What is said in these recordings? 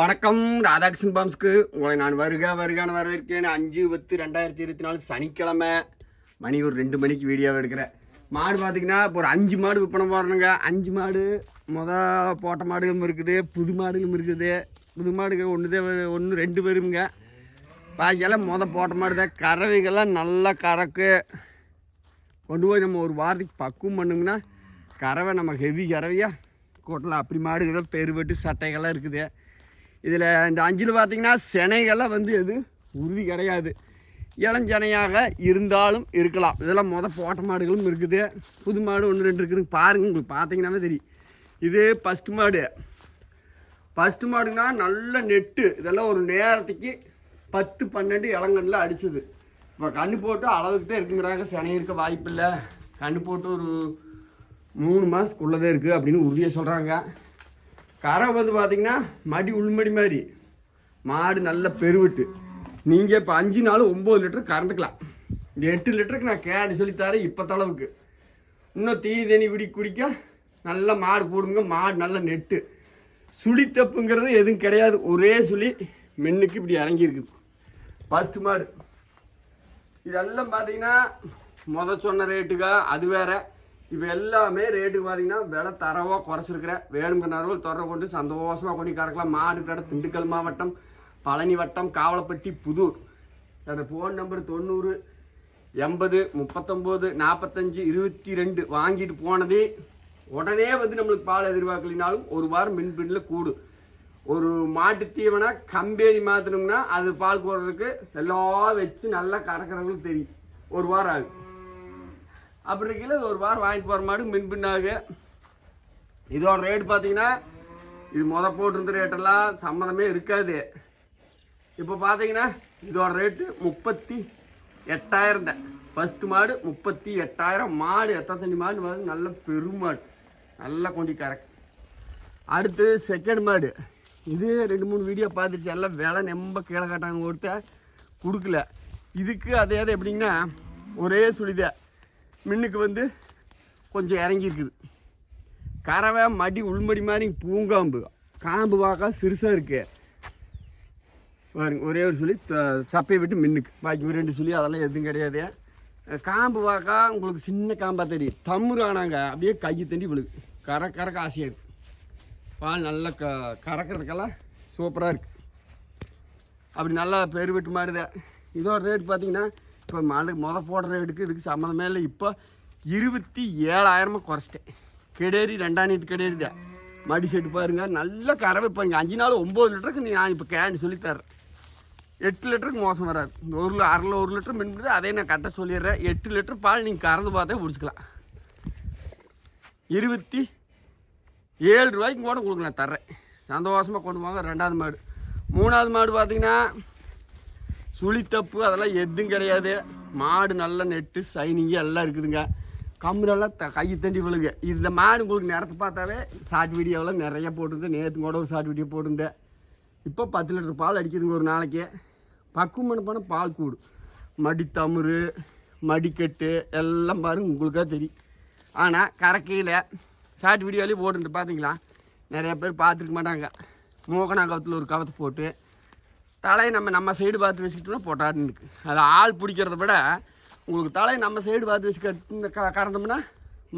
வணக்கம். ராதாகிருஷ்ணன் பாம்ஸ்க்கு உங்களை நான் வருக வருகான வரவேற்கிறேன். அஞ்சு பத்து ரெண்டாயிரத்தி இருபத்தி நாலு சனிக்கிழமை. மணி ஒரு ரெண்டு மணிக்கு வீடியோ எடுக்கிறேன். மாடு பார்த்தீங்கன்னா இப்போ ஒரு அஞ்சு மாடு விற்பனை போடுறேங்க. அஞ்சு மாடு மொத போட்ட மாடுகளும் இருக்குது புது மாடுகளும் இருக்குது. புது மாடுகள் ஒன்று ஒன்று ரெண்டு பேருங்க. பாக்கியெல்லாம் மொத போட்ட மாடு தான். கறவைகள்லாம் நல்லா கறக்கு. கொண்டு போய் நம்ம ஒரு வாரத்துக்கு பக்குவம் பண்ணுங்கன்னா கறவை நம்ம ஹெவி கறவையாக கூட்டலாம் அப்படி மாடுகள் பெருவெட்டு சட்டைகள்லாம் இருக்குது. இதில் இந்த அஞ்சில் பார்த்தீங்கன்னா சினைகள்லாம் வந்து எது? உறுதி கிடையாது. இளஞ்சனையாக இருந்தாலும் இருக்கலாம். இதெல்லாம் மொதல் போட்ட மாடுகளும் இருக்குது. புது மாடு ஒன்று ரெண்டு இருக்குதுங்க பாருங்க உங்களுக்கு பார்த்தீங்கன்னாவே தெரியும். இது ஃபஸ்ட்டு மாடு. ஃபஸ்ட்டு மாடுனா நல்ல நெட்டு. இதெல்லாம் ஒரு நேரத்துக்கு பத்து பன்னெண்டு இளங்கண்ணில் அடிச்சுது. இப்போ கண்ணு போட்டு அளவுக்கு தான் இருக்குங்கிறாங்க. சினை இருக்க வாய்ப்பில்லை. கண்ணு போட்டு ஒரு மூணு மாதத்துக்குள்ளே தான் இருக்குது அப்படின்னு உறுதியாக சொல்கிறாங்க கரை வந்து பார்த்தீங்கன்னா மடி உள்மடி மாதிரி. மாடு நல்ல பெருவிட்டு. நீங்கள் இப்போ அஞ்சு நாள் ஒம்பது லிட்டர் கறந்துக்கலாம். இந்த எட்டு லிட்டருக்கு நான் கேடு சொல்லித்தரேன் இப்போ தளவுக்கு இன்னும் தீனி தண்ணி குடி குடிக்க நல்ல மாடு போடுங்க மாடு நல்ல நெட்டு. சுழி தப்புங்கிறது எதுவும் கிடையாது. ஒரே சுழி மென்னுக்கு இப்படி இறங்கியிருக்குது ஃபஸ்ட்டு மாடு. இதெல்லாம் பார்த்தீங்கன்னா முத சொன்ன ரேட்டுக்கா அது வேறு. இப்போ எல்லாமே ரேட்டுக்கு பார்த்தீங்கன்னா விலை தரவாக குறைச்சிருக்கிறேன் வேணுங்கிறவர்கள் தொடர கொண்டு சந்தோஷமாக கொண்டு கறக்கலாம். மாடு கடை திண்டுக்கல் மாவட்டம் பழனி வட்டம் காவலப்பட்டி புதூர். என்னோட ஃபோன் நம்பர் தொண்ணூறு எண்பது முப்பத்தொம்போது நாற்பத்தஞ்சு இருபத்தி ரெண்டு வாங்கிட்டு போனதே உடனே வந்து நம்மளுக்கு பால் எதிர்பார்க்கலினாலும் ஒரு வாரம் மின்பின்ல கூடும் ஒரு மாட்டு தீவனை கம்பெனி மாற்றணும்னா அது பால் போடுறதுக்கு எல்லாம் வச்சு நல்லா கறக்கிறவங்களுக்கு தெரியும். ஒரு வாரம் ஆகும். அப்படி இருக்கையில் இது ஒரு வாரம் வாங்கிட்டு போகிற மாடு மின்பின்னாகு இதோட ரேட் பார்த்தீங்கன்னா இது முத போட்டிருந்த ரேட்டெல்லாம் சம்மந்தமே இருக்காது. இப்போ பார்த்தீங்கன்னா இதோட ரேட்டு முப்பத்தி எட்டாயிரம் தான். ஃபஸ்ட்டு மாடு முப்பத்தி எட்டாயிரம். மாடு எத்தனை தண்ணி மாடு வந்து நல்ல பெருமாடு நல்லா கொஞ்சம் கரெக்ட் அடுத்து செகண்ட் மாடு. இது ரெண்டு மூணு வீடியோ பார்த்துருச்சு. எல்லாம் விலை நம்ப கீழே காட்டாங்க கொடுத்த கொடுக்கல. இதுக்கு அதே அது எப்படிங்கன்னா ஒரே சுழித மின்னுக்கு வந்து கொஞ்சம் இறங்கியிருக்குது. கறவை மடி உள்மடி மாதிரி பூங்காம்பு. காம்பு பார்க்க சிறுசாக இருக்குது பாருங்க ஒரே ஒரு சொல்லி த- சப்பையை விட்டு மின்னுக்கு. பாக்கி ரெண்டு சொல்லி அதெல்லாம் எதுவும் கிடையாது. காம்பு பார்க்க உங்களுக்கு சின்ன காம்பாக தெரியும். தம்முரு ஆனாங்க அப்படியே கையை தண்டி விழுகு கற கறக்க ஆசையாக இருக்குது பால் நல்லா க கறக்கிறதுக்கெல்லாம் சூப்பராக இருக்குது அப்படி நல்லா பெருவெட்டு மாடுதே இதோட ரேட் பார்த்தீங்கன்னா இப்போ மாடு முத போடுற ரேட்டுக்கு இதுக்கு சம்மந்தமே இல்லை. இப்போ இருபத்தி ஏழாயிரமாக குறைச்சிட்டேன். கெடேரி ரெண்டாயிரத்து கெடேரி தான் மடி செட்டு பாருங்க நல்ல கறவை பாருங்க. அஞ்சு நாள் ஒம்பது லிட்டருக்கு நீ நான் இப்போ கேன் சொல்லித்தரேன் எட்டு லிட்டருக்கு மோசம் வராது. ஒரு அரை ஒரு லிட்டர் மின்பது அதே நான் கரெக்டாக சொல்லிடுறேன். எட்டு லிட்டர் பால் நீங்கள் கறந்து பார்த்தே பிடிச்சிக்கலாம் இருபத்தி ஏழு ரூபாய்க்கு கூட உங்களுக்கு நான் தர்றேன். சந்தோஷமாக கொண்டு போங்க ரெண்டாவது மாடு. மூணாவது மாடு பார்த்தீங்கன்னா சுழித்தப்பு அதெல்லாம் எதுவும் கிடையாது. மாடு நல்ல நெட்டு சைனிங்கு எல்லாம் இருக்குதுங்க. கம்பெனியெல்லாம் த கை தண்டி விழுங்க. இந்த மாடு உங்களுக்கு நேரத்தை பார்த்தாவே ஷார்ட் வீடியோவெல்லாம் நிறைய போட்டிருந்தேன். நேற்று கூட ஒரு ஷார்ட் வீடியோ போட்டிருந்தேன். இப்போ பத்து லிட்டர் பால் அடிக்குதுங்க ஒரு நாளைக்கு. பக்குவம் பண்ண பால் கூடு. மடி தமுறு மடிக்கட்டு எல்லாம் பாருங்க உங்களுக்காக தெரியும். ஆனால் கறக்கையில் ஷார்ட் வீடியோலேயும் போட்டுருந்து பார்த்தீங்களா நிறைய பேர் பார்த்துருக்க மாட்டாங்க. மூக்கணாங்கவத்தில் ஒரு கவத்தை போட்டு தலையை நம்ம நம்ம சைடு பார்த்து வச்சுக்கிட்டோம்னா போட்டாருன்னு இருக்குது அது ஆள் பிடிக்கிறத விட உங்களுக்கு தலையை நம்ம சைடு பார்த்து வச்சுக்கிட்டு க கறந்தோம்னா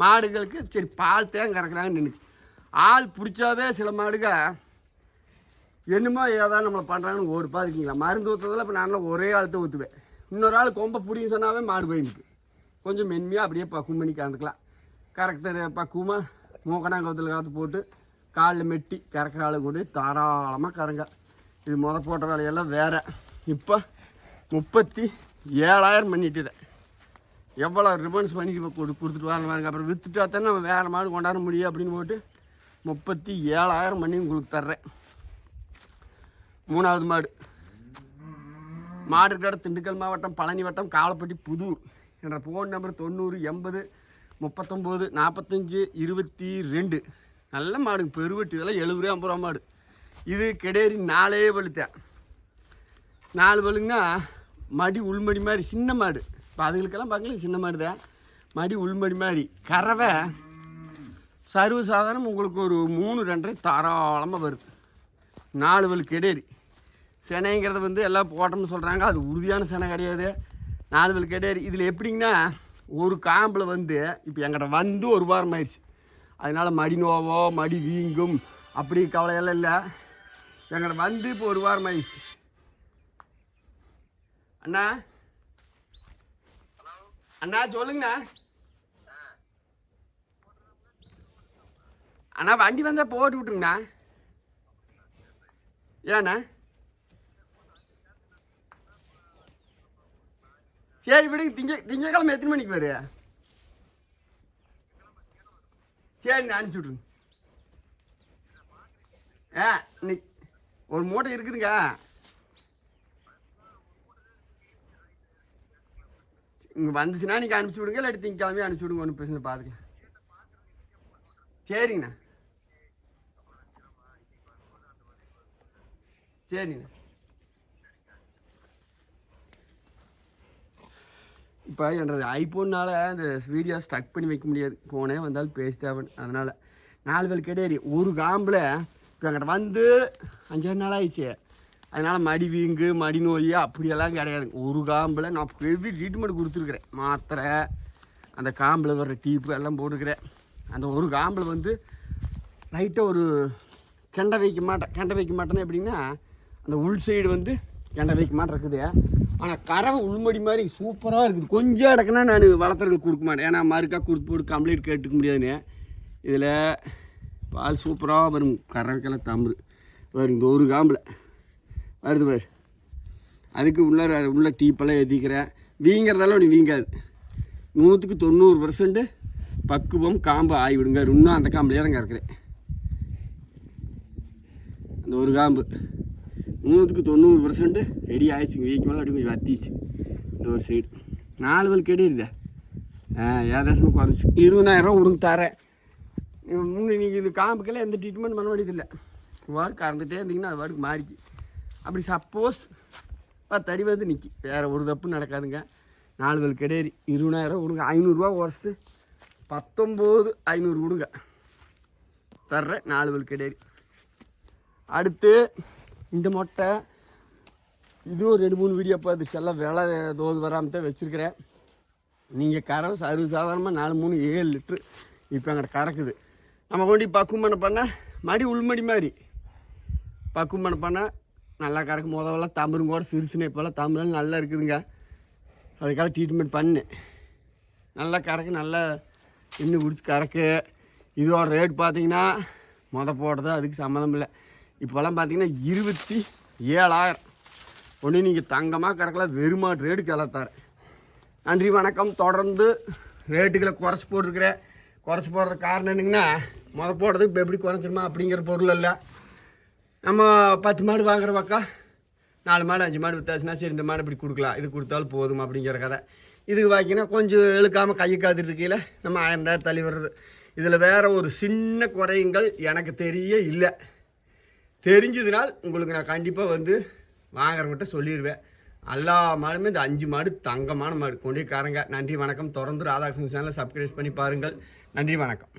மாடுகளுக்கு சரி பால் தேங்க கறக்குறாங்கன்னு நினைக்கு ஆள் பிடிச்சாவே சில மாடுக என்னமோ ஏதாவது நம்மளை பண்ணுறாங்கன்னு ஓடு பார்த்துக்கிங்களா மருந்து ஊற்றுறதுல இப்போ நான்லாம் ஒரே ஆள் ஊற்றுவேன் இன்னொரு ஆள் கொம்பை பிடிங்க சொன்னாவே மாடு போயிருக்கு கொஞ்சம் மென்மையாக அப்படியே பக்குவம் பண்ணி கறந்துக்கலாம். கரெக்டாக பக்குவமாக மூக்கணாங்கத்தில் காற்று போட்டு காலில் மெட்டி கறக்கிற ஆளு கொண்டு தாராளமாக கறங்க. இது முத போட்ட வேலையெல்லாம் வேறு. இப்போ முப்பத்தி ஏழாயிரம் பண்ணிட்டுது. எவ்வளோ ரிபன்ஸ் பண்ணி கொடு கொடுத்துட்டு வரணும் பாருங்க. அப்புறம் விற்றுட்டா தானே நம்ம வேறு மாடு கொண்டாட முடியும் அப்படின்னு போட்டு முப்பத்தி ஏழாயிரம் பண்ணி உங்களுக்கு தர்றேன். மூணாவது மாடு. மாடு கடை திண்டுக்கல் மாவட்டம் பழனி வட்டம் காலப்பட்டி புதூர். என்ற ஃபோன் நம்பர் தொண்ணூறு எண்பது முப்பத்தொம்போது நாற்பத்தஞ்சு இருபத்தி ரெண்டு. நல்ல மாடுங்க. பெருவெட்டு. இதெல்லாம் எழுபது ரூபா ஐம்பது ரூபா மாடு. இது கெடேரி நாலே பழுத்தேன். நாலு பழுங்கன்னா மடி உள்மடி மாதிரி சின்ன மாடு. இப்போ அதுகளுக்கெல்லாம் பார்க்கல சின்ன மாடு தான் மடி உள்மடி மாதிரி. கறவை சர்வசாதாரணம் உங்களுக்கு ஒரு மூணு ரெண்டரை தாராளமாக வருது. நாலு வல் கெடேரி செனைங்கிறத வந்து எல்லாம் போட்டோம்னு சொல்கிறாங்க அது உறுதியான செனை கிடையாது. நாலு வல் கெடேரி இதில் எப்படிங்கன்னா ஒரு காம்பில் வந்து இப்போ எங்கிட்ட வந்து ஒரு வாரம் ஆயிடுச்சு. அதனால் மடி நோவோ மடி வீங்கும் அப்படி கவலையெல்லாம் இல்லை. எங்களை வந்து இப்போ ஒரு வாரம் ஆயிடுச்சு. அண்ணா. அண்ணா சொல்லுங்கண்ணா. அண்ணா வண்டி வந்தால் போட்டு விட்டுங்கண்ணா ஏண்ணா. சரி விடுங்க திங்க திங்கக்கிழமை எத்தனை மணிக்கு வரு? சரிண்ணா அனுப்பிச்சி விட்ருங்க ஆ இன்னைக்கு ஒரு மூட்டை இருக்குதுங்க. இங்கே வந்துச்சுன்னா நீங்கள் அனுப்பிச்சி விடுங்க இல்லாட்டி திங்கக்கிழமையே அனுப்பிச்சி விடுங்க ஒன்றும் பிரச்சனை பார்த்துக்கலாம் சரிங்கண்ணா. சரிங்கண்ணா. இப்போ என்னது ஐஃபோன்னால் இந்த வீடியோ ஸ்டக் பண்ணி வைக்க முடியாது. ஃபோனே வந்தாலும் பேசி தேவை அதனால் நாலு பேர் கேட்டேரி ஒரு காம்பில் இப்போ என்கிட்ட வந்து அஞ்சாறு நாள் ஆயிடுச்சு அதனால் மடி வீங்கு மடி நோய் அப்படியெல்லாம் கிடையாது. ஒரு காம்பில் நான் ஹெவி ட்ரீட்மெண்ட் கொடுத்துருக்குறேன். மாத்திரை அந்த காம்பில் வர்ற டீப்பு எல்லாம் போட்டுருக்குறேன் அந்த ஒரு காம்பில் வந்து லைட்டாக ஒரு கெண்டை வைக்க மாட்டேன். கெண்டை வைக்க மாட்டேன்னா எப்படின்னா அந்த உள் சைடு வந்து கெண்டை வைக்க மாட்டேன் இருக்குது. ஆனால் கறவை உள்மடி மாதிரி சூப்பராக இருக்குது. கொஞ்சம் இடக்குன்னா நான் வளர்த்துறதுக்கு கொடுக்க மாட்டேன். ஏன்னா மறுக்கா கொடுத்து போட்டு கம்ப்ளீட் கேட்டுக்க முடியாதுன்னு. இதில் பால் சூப்பராக வரும். கறவைக்கெல்லாம் தம்பு. வரும் இந்த ஒரு காம்பில். வருது பாரு. அதுக்கு உள்ள உள்ள டீப்பெல்லாம் ஏற்றிக்கிறேன் வீங்கிறதெல்லாம் ஒன்று வீங்காது. நூற்றுக்கு தொண்ணூறு பர்சன்ட்டு பக்குவம் காம்பு ஆகிவிடுங்க இன்னும் அந்த காம்புலேயே தான் கறக்குறேன். அந்த ஒரு காம்பு. நூற்றுக்கு தொண்ணூறு பர்சன்ட்டு ரெடி ஆயிடுச்சுங்க வீக்கு மேலே அப்படி கொஞ்சம் வத்திச்சு இந்த ஒரு சைடு நாலு வல் கெடியிருதே ஆ ஏதாசமாக குறைச்சி இருபதாயிரரூவா உடுங்க தரேன். முன்னே நீங்கள் இது காம்புக்கெல்லாம் எந்த ட்ரீட்மெண்ட் பண்ண வேண்டியதில்லை வாடு கறந்துட்டே இருந்தீங்கன்னா அது வாடுக்கு மாறிக்கு. அப்படி சப்போஸ் பத்து அடி வந்து நிற்கி வேறு ஒரு தப்பு நடக்காதுங்க. நாலு வல் கெடேரி இருபதாயிரம் விடுங்க ஐநூறுரூவா உடச்சிட்டு பத்தொம்போது ஐநூறு விடுங்க தர்றேன். நாலு வல் கெடேரி அடுத்து இந்த மொட்டை. இதுவும் ரெண்டு மூணு வீடியோ பார்த்துச்சு எல்லாம் விலை தோது வராமல் தான் வச்சுருக்கிறேன். நீங்கள் கரை சர்வ சாதாரணமாக நாலு மூணு ஏழு லிட்ரு இப்போ எங்கிட்ட கறக்குது. நம்ம கொண்டு பக்குவம் பண்ண பண்ண மடி உள்மடி மாதிரி. பக்குவம் பண்ண நல்லா கறக்கு முதல்ல தம்பரும் கூட சிறுசுனே இப்போல்லாம் தம்புலாம் நல்லா இருக்குதுங்க. அதுக்காக ட்ரீட்மெண்ட் பண்ணு நல்லா கறக்கு நல்லா இன்னும் குடிச்சு கறக்கு. இதோட ரேட் பார்த்தீங்கன்னா மொத போடுறது அதுக்கு சம்மந்தம் இல்லை. இப்போல்லாம் பார்த்தீங்கன்னா இருபத்தி ஏழாயிரம். ஒன்று நீங்கள் தங்கமாக கறக்கலாம் வெறுமாட்டு ரேட்டு கிளத்தார் நன்றி வணக்கம். தொடர்ந்து ரேட்டுகளை குறைச்சி போட்டிருக்கிறேன். குறைச்சி போடுற காரணம் என்னங்கன்னா முத போடுறதுக்கு இப்போ எப்படி குறைச்சிருமா அப்படிங்கிற பொருள் இல்லை. நம்ம பத்து மாடு வாங்குற பக்கம் நாலு மாடு அஞ்சு மாடு வித்தாச்சுன்னா சரி இந்த மாடு இப்படி கொடுக்கலாம். இது கொடுத்தாலும் போதும் அப்படிங்கிற கதை. இதுக்கு வாங்கினா கொஞ்சம் இழுக்காமல் கையை காத்துருக்கையில் நம்ம ஆயிரம் ரூபாய் தள்ளி வருது இதில் வேறு ஒரு சின்ன குறையுங்கள் எனக்கு தெரிய இல்லை. தெரிஞ்சதுனால் உங்களுக்கு நான் கண்டிப்பாக வந்து வாங்குறவங்கிட்ட சொல்லிடுவேன் எல்லா மாடுமே இந்த அஞ்சு மாடு தங்கமான மாடு. கொண்டே காரங்க நன்றி வணக்கம். தொடர்ந்து ராதாகிருஷ்ணன் சேனலை சப்ஸ்கிரைப் பண்ணி பாருங்கள். நன்றி வணக்கம்.